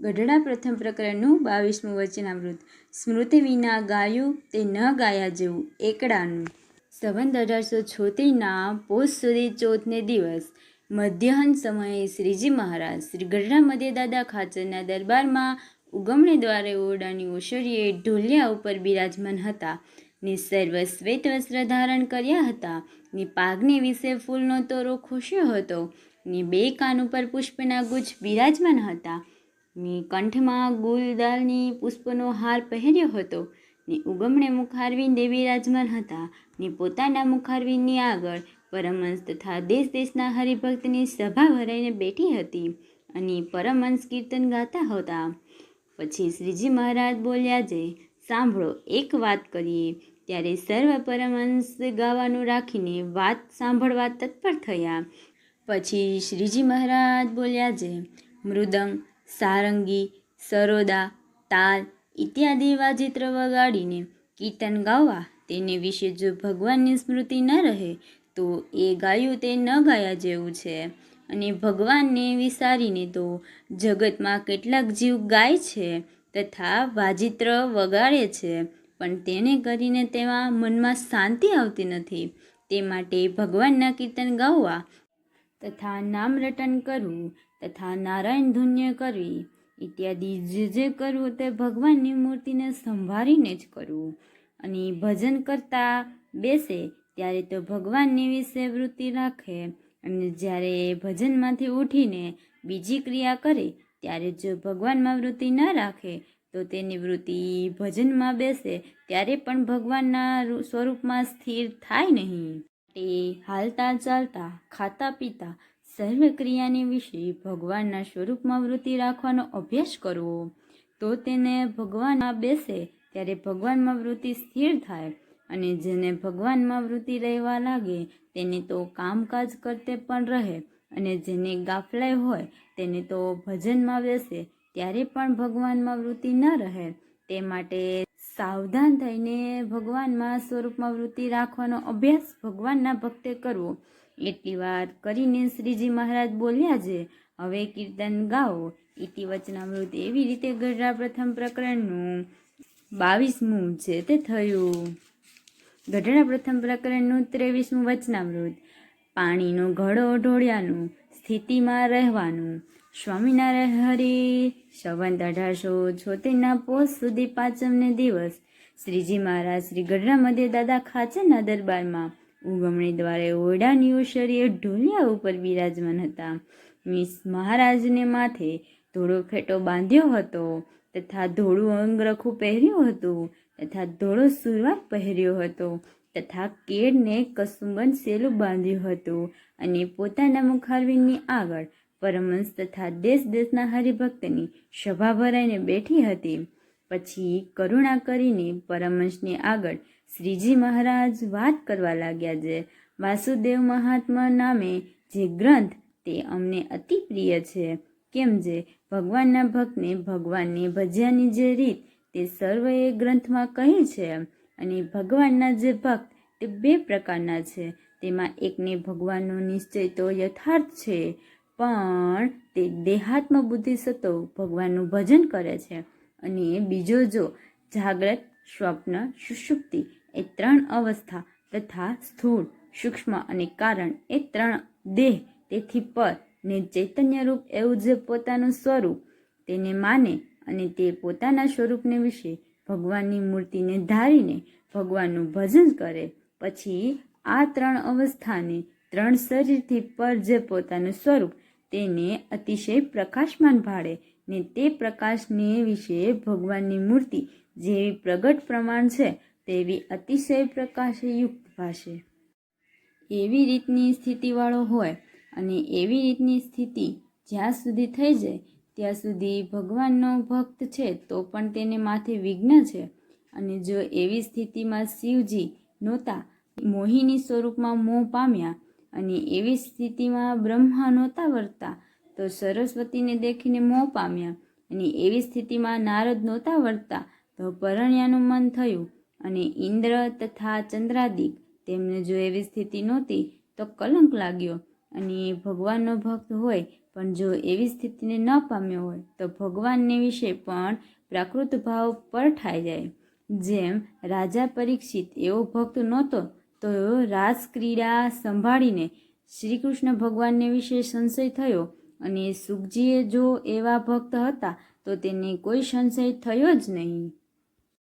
ગઢડા પ્રથમ પ્રકરણનું બાવીસમું વચનામૃત સ્મૃતિ વિના ગાયું તે ન ગાયા જેવું એકડાનું. સંબંધ અઢારસો છોતેરના પોષ સુધી ચોથને દિવસ. મધ્યાહન સમયે શ્રીજી મહારાજ શ્રી ગઢડા મધ્યદાદા ખાચરના દરબારમાં ઉગમણે દ્વારે ઓરડાની ઓશરીએ ઢોલિયા ઉપર બિરાજમાન હતા. ને સર્વ શ્વેત વસ્ત્ર ધારણ કર્યા હતા. ને પાઘને વિશે ફૂલનો તોરો ખુશ્યો હતો. ને બે કાન ઉપર પુષ્પના ગુચ્છ બિરાજમાન હતા. ને કંઠમાં ગુલદાલની પુષ્પનો હાર પહેર્યો હતો, ને ઉગમણે મુખારવિંદ દેવી રાજમાન હતા, ને પોતાના મુખારવિંદની આગળ પરમહંસ તથા દેશ દેશના હરિભક્તની સભા ભરાઈને બેઠી હતી અને પરમહંસ કીર્તન ગાતા હતા. પછી શ્રીજી મહારાજ બોલ્યા જે સાંભળો, એક વાત કરીએ. ત્યારે સર્વ પરમહંસ ગાવાનું રાખીને વાત સાંભળવા તત્પર થયા. પછી શ્રીજી મહારાજ બોલ્યા જે મૃદંગ સારંગી, સરોદા, તાલ ઇત્યાદિ વાજિત્ર વગાડીને કીર્તન ગાવા તેને વિશે જો ભગવાનની સ્મૃતિ ન રહે, તો એ ગાયું તે ન ગાયા જેવું છે. અને ભગવાનને વિસારીને તો જગતમાં કેટલાક જીવ ગાય છે તથા વાજિત્ર વગાડે છે, પણ તેને કરીને તેમાં મનમાં શાંતિ આવતી નથી. તે માટે ભગવાનના કીર્તન ગાવા તથા નામ રટન કરવું તથા નારાયણ ધુન્ય કરવી ઇત્યાદિ જે જે કરવું તે ભગવાનની મૂર્તિને સંભાળીને જ કરવું. અને ભજન કરતા બેસે ત્યારે તો ભગવાનની વિશે વૃત્તિ રાખે. અને જ્યારે ભજનમાંથી ઉઠીને બીજી ક્રિયા કરે, ત્યારે જો ભગવાનમાં વૃત્તિ ન રાખે, તો તેની વૃત્તિ ભજનમાં બેસે, ત્યારે પણ ભગવાનના સ્વરૂપમાં સ્થિર થાય નહીં. તે હાલતા ચાલતા ખાતા પીતા સર્વ ક્રિયાની વિશે ભગવાનના સ્વરૂપમાં વૃત્તિ રાખવાનો અભ્યાસ કરવો, તો તેને ભગવાનમાં બેસે ત્યારે ભગવાનમાં વૃત્તિ સ્થિર થાય અને જેને ભગવાનમાં વૃત્તિ રહેવા લાગે તેને તો કામકાજ કરતે પણ રહે અને જેને ગાફલાઈ હોય તેને તો ભજનમાં બેસે ત્યારે પણ ભગવાનમાં વૃત્તિ ન રહે. તે માટે સાવધાન થઈને ભગવાનમાં સ્વરૂપમાં વૃત્તિ રાખવાનો અભ્યાસ ભગવાનના ભક્તે કરવો. એટલી વાર કરીને શ્રીજી મહારાજ બોલ્યા છે, હવે કીર્તન ગાઓ. ઇતિ વચનામૃત એવી રીતે ગઢડા પ્રથમ પ્રકરણનું બાવીસમું છે તે થયું. ગઢડા પ્રથમ પ્રકરણનું ત્રેવીસમું વચનામૃત. પાણીનો ઘડો ઢોળ્યાનું, સ્થિતિમાં રહેવાનું. સ્વામિનારાયણ હરિ, સંવંત અઢારસો છોતેરના પોષ સુધી પાંચમને દિવસ. શ્રીજી મહારાજ શ્રી ગઢડા મધ્ય દાદા ખાચરના દરબારમાં ઉગમણી દ્વારે ઓરડા ઓસરીએ ઢોલિયા ઉપર બિરાજમાન હતા. મિસ મહારાજને માથે ધોળો ખેટો બાંધ્યો હતો તથા ધોળું અંગરખું પહેર્યું હતું તથા ધોળો સુરવાત પહેર્યો હતો તથા કેળને કસુંબન સેલું બાંધ્યું હતું અને પોતાના મુખારવીની આગળ પરમહંસ તથા દેશ દેશના હરિભક્તની સભા ભરાઈને બેઠી હતી. પછી કરુણા કરીને પરમહંસની આગળ શ્રીજી મહારાજ વાત કરવા લાગ્યા છે. વાસુદેવ મહાત્મા નામે જે ગ્રંથ તે અમને અતિ પ્રિય છે. કેમ જે ભગવાનના ભક્તને ભગવાનને ભજ્યાની જે રીત તે સર્વે ગ્રંથમાં કહી છે અને ભગવાનના જે ભક્ત તે બે પ્રકારના છે. તેમાં એકને ભગવાનનો નિશ્ચય તો યથાર્થ છે, પણ તે દેહાત્મ બુદ્ધિ સતો ભગવાનનું ભજન કરે છે. અને બીજો જો જાગ્રત સ્વપ્ન, સુષુપ્તિ એ ત્રણ અવસ્થા તથા સ્થૂળ, સૂક્ષ્મ અને કારણ એ ત્રણ દેહ. તેથી પર ને ચૈતન્યરૂપ એવું જે પોતાનું સ્વરૂપ તેને માને અને તે પોતાના સ્વરૂપને વિશે ભગવાનની મૂર્તિને ધારીને ભગવાનનું ભજન કરે. પછી આ ત્રણ અવસ્થાને ત્રણ શરીરથી પર જે પોતાનું સ્વરૂપ તેને અતિશય પ્રકાશમાન ભાળે ને તે પ્રકાશને વિશે ભગવાનની મૂર્તિ જેવી પ્રગટ પ્રમાણ છે, તેવી અતિશય પ્રકાશયુક્ત ભાષે. એવી રીતની સ્થિતિવાળો હોય અને એવી રીતની સ્થિતિ જ્યાં સુધી થઈ જાય, ત્યાં સુધી ભગવાનનો ભક્ત છે, તો પણ તેને માથે વિઘ્ન છે. અને જો એવી સ્થિતિમાં શિવજી નહોતા, મોહિની સ્વરૂપમાં મોહ પામ્યા અને એવી સ્થિતિમાં બ્રહ્મા નહોતા વર્તા, તો સરસ્વતીને દેખીને મોહ પામ્યા અને એવી સ્થિતિમાં નારદ નહોતા વર્તા તો પરણ્યાનું મન થયું અને ઇન્દ્ર તથા ચંદ્રાદિક તેમને જો એવી સ્થિતિ નહોતી, તો કલંક લાગ્યો અને ભગવાનનો ભક્ત હોય, પણ જો એવી સ્થિતિને ન પામ્યો હોય, તો ભગવાનને વિશે પણ પ્રાકૃત ભાવ પરઠાઈ જાય. જેમ રાજા પરીક્ષિત એવો ભક્ત નહોતો, તો રાસક્રીડા સંભાળીને શ્રી કૃષ્ણ ભગવાનને વિશે સંશય થયો અને સુખજીએ જો એવા ભક્ત હતા, તો તેને કોઈ સંશય થયો જ નહીં.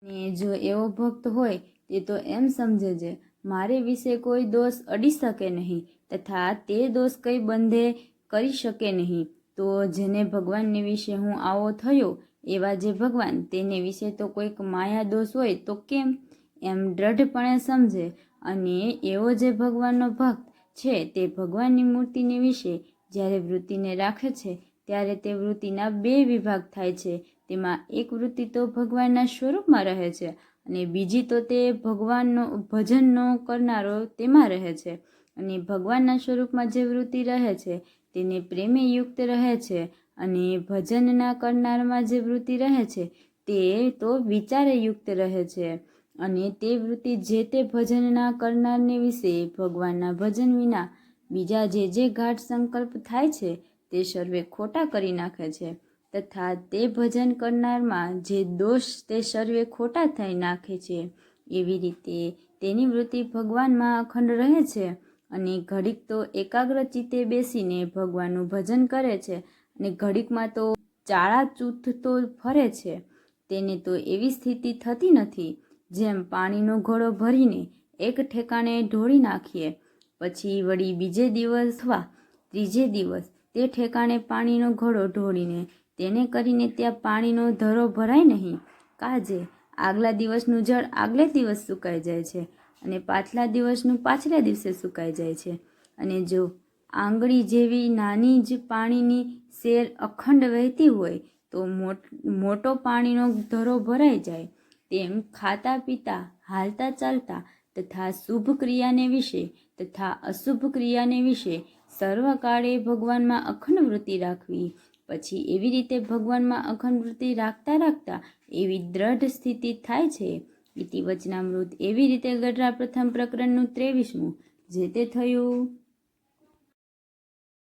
ને જો એવો ભક્ત હોય, તે તો એમ સમજે છે, મારે વિશે કોઈ દોષ અડી શકે નહીં તથા તે દોષ કંઈ બંધે કરી શકે નહીં. તો જેને ભગવાનને વિશે હું આવો થયો, એવા જે ભગવાન, તેને વિશે તો કોઈક માયા દોષ હોય તો કેમ? એમ દ્રઢપણે સમજે. અને એવો જે ભગવાનનો ભક્ત છે, તે ભગવાનની મૂર્તિને વિશે જ્યારે વૃત્તિને રાખે છે, ત્યારે તે વૃત્તિના બે વિભાગ થાય છે. તેમાં એક વૃત્તિ તો ભગવાનના સ્વરૂપમાં રહે છે અને બીજી તો તે ભગવાનનો ભજનનો કરનારો તેમાં રહે છે. અને ભગવાનના સ્વરૂપમાં જે વૃત્તિ રહે છે તેને પ્રેમે યુક્ત રહે છે અને ભજનના કરનારમાં જે વૃત્તિ રહે છે તે તો વિચારે યુક્ત રહે છે. અને તે વૃત્તિ જે તે ભજનના કરનારને વિશે ભગવાનના ભજન વિના બીજા જે જે ગાઢ સંકલ્પ થાય છે તે સર્વે ખોટા કરી નાખે છે. તથા તે ભજન કરનારમાં જે દોષ તે સર્વે ખોટા થઈ નાખે છે. એવી રીતે તેની વૃત્તિ ભગવાનમાં અખંડ રહે છે અને ઘડીક તો એકાગ્ર ચિત્તે બેસીને ભગવાનનું ભજન કરે છે અને ઘડીકમાં તો ચાળા ચૂથ તો ફરે છે. તેને તો એવી સ્થિતિ થતી નથી જેમ પાણીનો ઘડો ભરીને એક ઠેકાણે ઢોળી નાખીએ, પછી વળી બીજે દિવસ અથવા ત્રીજે દિવસ તે ઠેકાણે પાણીનો ઘડો ઢોળીને તેને કરીને ત્યાં પાણીનો ધરો ભરાય નહીં. કાજે આગલા દિવસનું જળ આગલે દિવસ સુકાઈ જાય છે અને પાછલા દિવસનું પાછલા દિવસે સુકાઈ જાય છે. અને જો આંગળી જેવી નાની જ પાણીની શેર અખંડ વહેતી હોય, તો મોટો પાણીનો ધરો ભરાઈ જાય. તેમ ખાતા પીતા, હાલતા ચાલતા તથા શુભ ક્રિયાને વિશે તથા અશુભ ક્રિયાને વિશે સર્વકાળે ભગવાનમાં અખંડ વૃત્તિ રાખવી. પછી એવી રીતે ભગવાનમાં અખંડ વૃત્તિ રાખતા રાખતા એવી દ્રઢ સ્થિતિ થાય છે. ઇતિ વચનામૃત એવી રીતે ગઢડા પ્રથમ પ્રકરણનું ત્રેવીસમું. જે તે થયું?